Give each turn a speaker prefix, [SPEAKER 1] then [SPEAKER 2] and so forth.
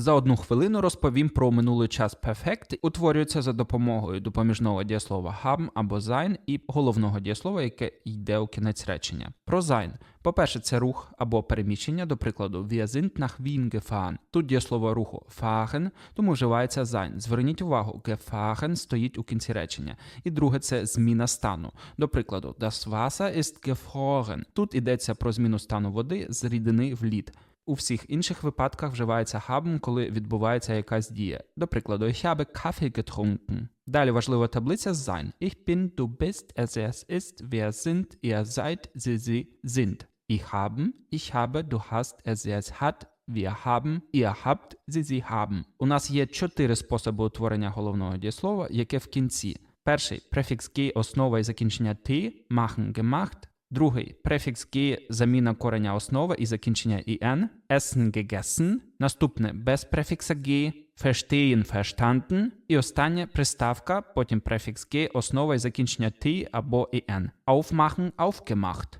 [SPEAKER 1] За одну хвилину розповім про минулий час перфект. Утворюється за допомогою допоміжного дієслова haben або sein і головного дієслова, яке йде у кінець речення. Про sein. По-перше, це рух або переміщення, до прикладу, wir sind nach Wien gefahren. Тут дієслово руху fahren, тому вживається sein. Зверніть увагу, gefahren стоїть у кінці речення. І друге це зміна стану. До прикладу, das Wasser ist gefroren. Тут йдеться про зміну стану води з рідини в лід. У всіх інших випадках вживається haben, коли відбувається якась дія. До прикладу, ich habe Kaffee getrunken. Далі важлива таблиця sein. Ich bin, du bist, sie, es ist, wir sind, ihr seid, sie, sie sind. Ich haben, ich habe, du hast, er, sie, es hat, wir haben, ihr habt, sie, sie haben. У нас є чотири способи утворення головного дієслова, яке в кінці. Перший префікс «г» основа і закінчення «ти», machen, gemacht. Другий префікс «г» заміна кореня основа і закінчення «ін», essen, gegessen. Наступне без префікса «г», verstehen, verstanden. І останнє приставка, потім префікс «г», основа і закінчення «ти» або «ін». Aufmachen, aufgemacht.